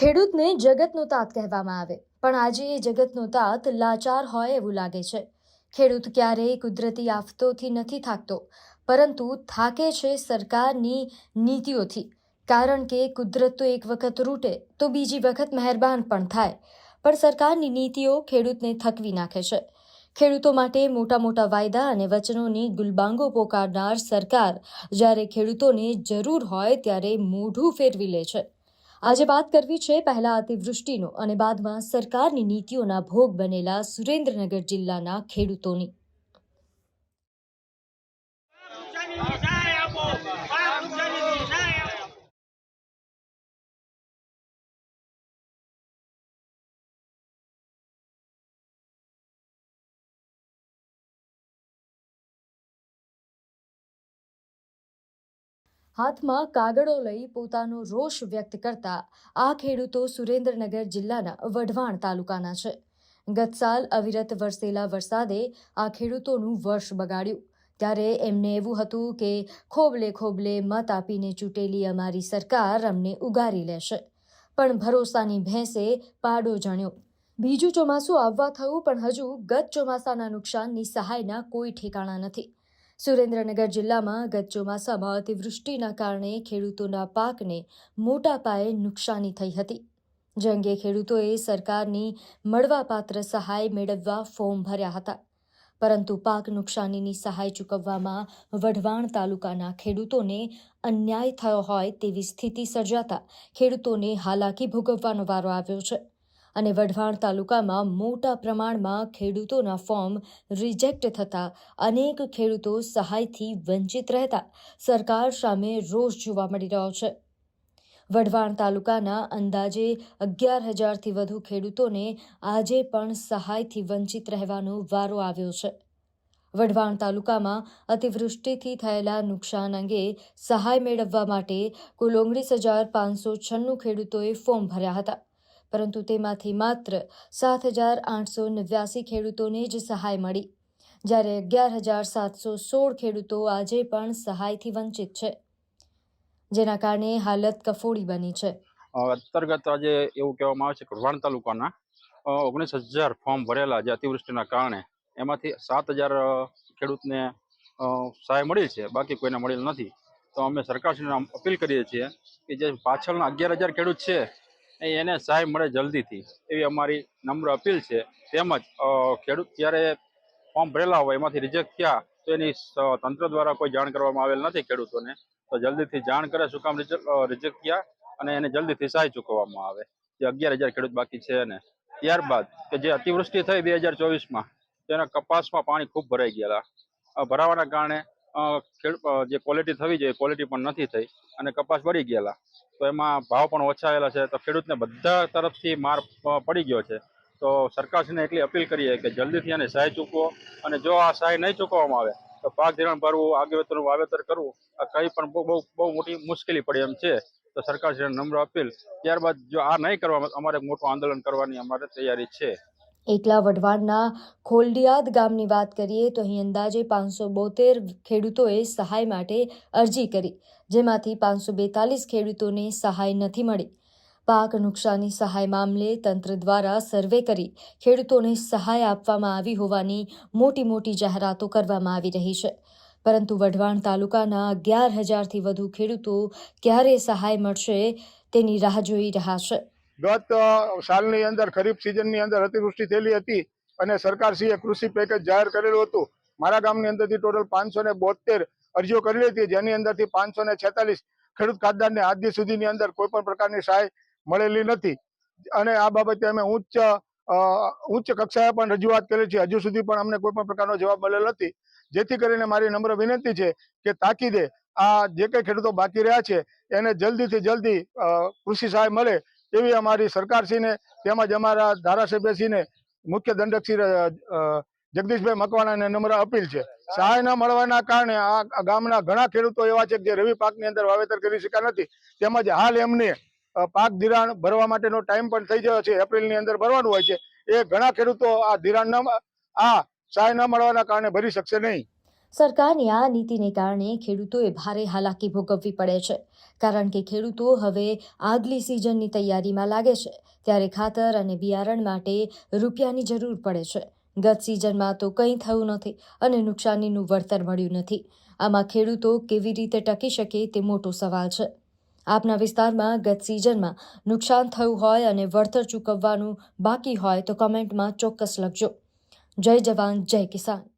ખેડૂતને જગતનો તાત કહેવામાં આવે. પણ આજે એ જગતનો તાત લાચાર હોય એવું લાગે છે. ખેડૂત ક્યારેય કુદરતી આફતોથી નથી થાકતો, પરંતુ થાકે છે સરકારની નીતિઓથી. કારણ કે કુદરત તો એક વખત રૂટે, તો બીજી વખત મહેરબાન પણ થાય. પણ સરકારની નીતિઓ ખેડૂતને થકવી નાખે છે. ખેડૂતો માટે મોટા મોટા વાયદા અને વચનોની ગુલબાંગો પોકારનાર સરકાર જ્યારે ખેડૂતોને જરૂર હોય ત્યારે મોઢું ફેરવી લે છે. આજે વાત કરવી છે પહેલા અતિવૃષ્ટિનો અને બાદમાં સરકારની નીતિઓના ભોગ બનેલા સુરેન્દ્રનગર જિલ્લાના ખેડૂતોની. હાથમાં કાગળો લઈ પોતાનો રોષ વ્યક્ત કરતા આ ખેડૂતો સુરેન્દ્રનગર જિલ્લાના વઢવાણ તાલુકાના છે. ગત સાલ અવિરત વરસેલા વરસાદે આ ખેડૂતોનું વર્ષ બગાડ્યું. ત્યારે એમને એવું હતું કે ખોબલે ખોબલે મત આપીને ચૂંટેલી અમારી સરકાર અમને ઉગારી લેશે. પણ ભરોસાની ભેંસે પાડો જણ્યો. બીજું ચોમાસું આવવા થયું, પણ હજુ ગત ચોમાસાના નુકસાનની સહાયના કોઈ ઠેકાણા નથી. સુરેન્દ્રનગર જિલ્લામાં ગત ચોમાસામાં અતિવૃષ્ટિના કારણે ખેડૂતોના પાકને મોટા પાયે નુકસાની થઈ હતી. જે અંગે ખેડૂતોએ સરકારની મળવાપાત્ર સહાય મેળવવા ફોર્મ ભર્યા હતા. પરંતુ પાક નુકસાનીની સહાય ચૂકવવામાં વઢવાણ તાલુકાના ખેડૂતોને અન્યાય થયો હોય તેવી સ્થિતિ સર્જાતા ખેડૂતોને હાલાકી ભોગવવાનો વારો આવ્યો છે. અને વઢવાણ તાલુકામાં મોટા પ્રમાણમાં ખેડૂતોના ફોર્મ રિજેક્ટ થતા અનેક ખેડૂતો સહાયથી વંચિત રહેતા. સરકાર સામે રોષ જોવા મળી રહ્યો છે. વઢવાણ તાલુકાના અંદાજે અગિયાર હજારથી વધુ ખેડૂતોને આજે પણ સહાયથી વંચિત રહેવાનો વારો આવ્યો છે. વઢવાણ તાલુકામાં અતિવૃષ્ટિથી થયેલા નુકસાન અંગે સહાય મેળવવા માટે કુલ ઓગણીસ હજાર પાંચસો છન્નું ખેડૂતોએ ફોર્મ ભર્યા હતા. પરંતુ તેમાંથી માત્ર સાત હજાર આઠસો નેવ્યાસી ખેડૂતોને જ સહાય મળી. જ્યારે અગિયાર હજાર સાતસો સોળ ખેડૂતો આજે પણ સહાયથી વંચિત છે. જેના કારણે હાલત કફોડી બની છે. અંતર્ગત આજે એવું કહેવામાં આવે છે કે વઢવાણ તાલુકાના ઓગણીસ હજાર ફોર્મ ભરેલા જે અતિવૃષ્ટિના કારણે એમાંથી સાત હજાર ખેડૂતને સહાય મળી છે. બાકી કોઈને મળેલ નથી. તો અમે સરકારશ્રીને અપીલ કરીએ છીએ કે જે પાછળના અગિયાર હજાર ખેડૂત છે એને સહાય મળે જલ્દીથી, એવી અમારી નમ્ર અપીલ છે. તેમજ ખેડૂત જ્યારે ફોર્મ ભરેલા હોય, એમાંથી રિજેક્ટ થયા, તો એની તંત્ર દ્વારા કોઈ જાણ કરવામાં આવેલ નથી ખેડૂતોને. તો જલ્દીથી જાણ કરે, શું કામ રિજેક્ટ થયા, અને એને જલ્દીથી સહાય ચૂકવવામાં આવે. જે અગિયાર હજાર ખેડૂત બાકી છે એને. ત્યારબાદ, કે જે અતિવૃષ્ટિ થઈ બે હજાર ચોવીસમાં, તેના કપાસમાં પાણી ખૂબ ભરાઈ ગયેલા. ભરાવાના કારણે જે ક્વોલિટી થવી જોઈએ ક્વોલિટી પણ નથી થઈ અને કપાસ બળી ગયેલા. તો એમાં ભાવ પણ ઓછા આવેલા છે. તો ખેડૂતને બધા તરફથી માર પડી ગયો છે. તો સરકારશ્રીને એટલી અપીલ કરીએ કે જલ્દીથી એને સહાય ચૂકવો અને જો આ સહાય નહીં ચૂકવવામાં આવે, તો પાક ધિરાણ ભરવું આગેવેતરનું વાવેતર કરવું, આ કંઈ પણ બહુ બહુ મોટી મુશ્કેલી પડે એમ છે. તો સરકારશ્રીને નમ્ર અપીલ. ત્યારબાદ જો આ નહીં કરવામાં, અમારે મોટું આંદોલન કરવાની અમારે તૈયારી છે. એકલા વઢવાણના ખોલડિયાદ ગામની વાત કરીએ તો અહીં અંદાજે પાંચસો બોતેર ખેડૂતોએ સહાય માટે અરજી કરી, જેમાંથી પાંચસો બેતાલીસ ખેડૂતોને સહાય નથી મળી. પાક નુકસાની સહાય મામલે તંત્ર દ્વારા સર્વે કરી ખેડૂતોને સહાય આપવામાં આવી હોવાની મોટી મોટી જાહેરાતો કરવામાં આવી રહી છે. પરંતુ વઢવાણ તાલુકાના અગિયાર હજારથી વધુ ખેડૂતો ક્યારે સહાય મળશે તેની રાહ જોઈ રહ્યા છે. ગત સાલની અંદર, ખરીફ સિઝનની અંદર અતિવૃષ્ટિ થયેલી હતી અને સરકારશ્રીએ કૃષિ પેકેજ જાહેર કરેલું હતું. મારા ગામની અંદરથી ટોટલ પાંચસો ને અરજીઓ કરેલી હતી. જેની અંદરથી પાંચસો ને ખેડૂત ખાતદારને આજ સુધીની અંદર કોઈ પણ પ્રકારની સહાય મળેલી નથી. અને આ બાબતે અમે ઉચ્ચ ઉચ્ચ કક્ષાએ પણ રજૂઆત કરેલી છે. હજુ સુધી પણ અમને કોઈ પણ પ્રકારનો જવાબ મળેલ નથી. જેથી કરીને મારી નમ્ર વિનંતી છે કે તાકીદે આ જે કંઈ ખેડૂતો બાકી રહ્યા છે, એને જલ્દીથી જલ્દી કૃષિ સહાય મળે એવી અમારી સરકારશ્રીને તેમજ અમારા ધારાસભ્યશ્રીને મુખ્ય દંડક શ્રી અ, અ, જગદીશભાઈ મકવાણાને નમ્ર અપીલ છે. સહાય ન મળવાના કારણે આ ગામના ઘણા ખેડૂતો એવા છે જે રવિ પાકની અંદર વાવેતર કરી શક્યા નથી. તેમજ હાલ એમને પાક ધિરાણ ભરવા માટેનો ટાઈમ પણ થઈ ગયો છે. એપ્રિલની અંદર ભરવાનું હોય છે. એ ઘણા ખેડૂતો આ ધિરાણ ન આ સહાય ન મળવાના કારણે ભરી શકશે નહીં. સરકારની આ નીતિને કારણે ખેડૂતોએ ભારે હાલાકી ભોગવવી પડે છે. કારણ કે ખેડૂતો હવે આગલી સિઝનની તૈયારીમાં લાગે છે. ત્યારે ખાતર અને બિયારણ માટે રૂપિયાની જરૂર પડે છે. ગત સિઝનમાં તો કંઈ થયું નથી અને નુકસાનીનું વળતર મળ્યું નથી. આમાં ખેડૂતો કેવી રીતે ટકી શકે તે મોટો સવાલ છે. આપના વિસ્તારમાં ગત સિઝનમાં નુકસાન થયું હોય અને વળતર ચૂકવવાનું બાકી હોય તો કમેન્ટમાં ચોક્કસ લખજો. જય જવાન, જય કિસાન.